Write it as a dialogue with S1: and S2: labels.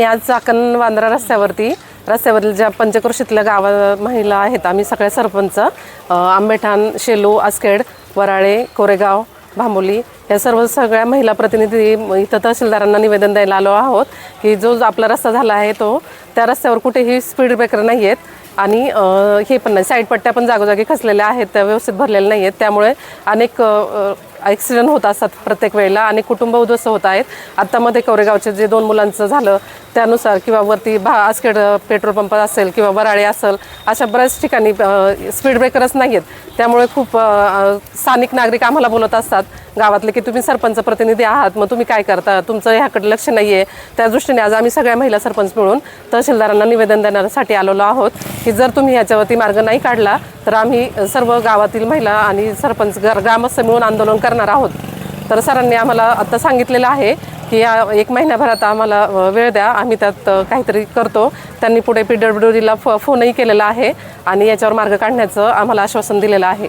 S1: मी आज चाकण वांद्रा रस्त्यावरती रस्त्यावरील ज्या पंचक्रोशीतल्या गावा महिला आहेत आम्ही सगळ्या सरपंच आंबेठाण शेलू आसखेड वराळे कोरेगाव भांबोली या सर्व सगळ्या महिला प्रतिनिधी इथं तहसीलदारांना निवेदन द्यायला आलो आहोत की जो जो आपला रस्ता झाला आहे तो त्या रस्त्यावर कुठेही स्पीड ब्रेकर नाही आहेत आणि हे पण नाही साईड पट्ट्या पण जागोजागी खचलेल्या आहेत त्या व्यवस्थित भरलेल्या नाही आहेत. त्यामुळे अनेक ॲक्सिडेंट होत असतात प्रत्येक वेळेला आणि कुटुंब उद्ध्वस्त होत आहेत. आत्तामध्ये कोरेगावचे जे दोन मुलांचं झालं त्यानुसार किंवा वरती भा आसखेड पेट्रोल पंप असेल किंवा वराळे असेल अशा बऱ्याच ठिकाणी स्पीड ब्रेकरच नाही आहेत त्यामुळे खूप स्थानिक नागरिक आम्हाला बोलत असतात गावातले की तुम्ही सरपंच प्रतिनिधी आहात मग तुम्ही काय करता? तुमचं ह्याकडे लक्ष नाही आहे त्या दृष्टीने आज आम्ही सगळ्या महिला सरपंच मिळून तहसीलदारांना निवेदन देण्यासाठी आलेलो आहोत की जर तुम्ही ह्याच्यावरती मार्ग नाही काढला तर आम्ही सर्व गावातील महिला आणि सरपंच गर- ग्रामस्थ मिळून आंदोलन करणार आहोत. तर सरांनी आम्हाला आत्ता सांगितलेलं आहे की या एक महिन्याभरात आम्हाला वेळ द्या. आम्ही त्यात काहीतरी करतो. त्यांनी पुढे पी डब्ल्यू डीला फ फोनही केलेला आहे आणि याच्यावर मार्ग काढण्याचं आम्हाला आश्वासन दिलेलं आहे.